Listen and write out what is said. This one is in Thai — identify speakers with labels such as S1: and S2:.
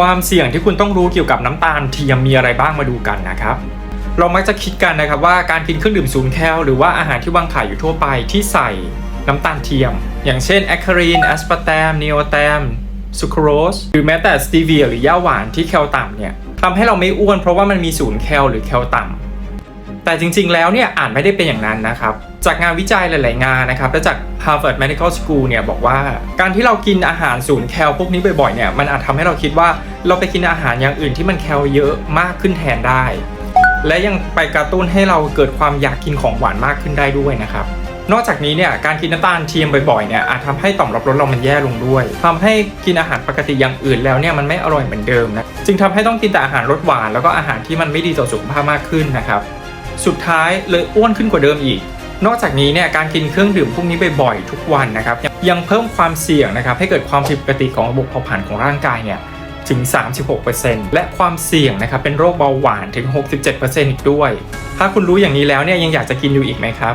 S1: ความเสี่ยงที่คุณต้องรู้เกี่ยวกับน้ำตาลเทียมมีอะไรบ้างมาดูกันนะครับ เรามักจะคิดกันนะครับว่าการกินเครื่องดื่มศูนย์แคลหรือว่าอาหารที่วางขายอยู่ทั่วไปที่ใส่น้ำตาลเทียม อย่างเช่นแอคคารีนแอสปาร์ตมนีโอแตมซูโครสหรือแม้แต่สตีเวียหรือย่าหวานที่แคลต่ำเนี่ยทำให้เราไม่อ้วนเพราะว่ามันมีศูนย์แคลหรือแคลต่ำ แต่จริงๆ แล้วเนี่ยอ่านไม่ได้เป็นอย่างนั้นนะครับ จากงานวิจัยหลาย ๆ งานนะครับ และจาก Harvard Medical School เนี่ยบอกว่า การที่เรากินอาหารศูนย์แคลพวกนี้บ่อย ๆ เนี่ยมันอาจทำให้เราคิดว่าเราไปกินอาหารอย่างอื่นที่มันแคลเยอะมากขึ้นแทนได้ และยังไปกระตุ้นให้เราเกิดความอยากกินของหวานมากขึ้นได้ด้วยนะครับนอกจากนี้เนี่ยการกินน้ำตาลเทียมบ่อยๆเนี่ยอาจทำให้ต่อมรับรสเรามันแย่ลงด้วยทำให้กินอาหารปกติอย่างอื่นแล้วเนี่ยมันไม่อร่อยเหมือนเดิมนะจึงทำให้ต้องกินแต่อาหารรสหวานแล้วก็อาหารที่มันไม่ดีต่อสุขภาพมากขึ้นนะครับ สุดท้ายเลยอ้วนขึ้นกว่าเดิมอีก นอกจากนี้เนี่ยการกินเครื่องดื่มพวกนี้บ่อยๆทุกวันนะครับ ยังเพิ่มความเสี่ยงนะครับให้เกิดความผิดปกติของระบบเผาผลาญของร่างกายเนี่ยถึง 36%และความเสี่ยงนะครับเป็นโรคเบาหวานถึง 67%อีกด้วย ถ้าคุณรู้อย่างนี้แล้วเนี่ยยังอยากจะกินอยู่อีกไหมครับ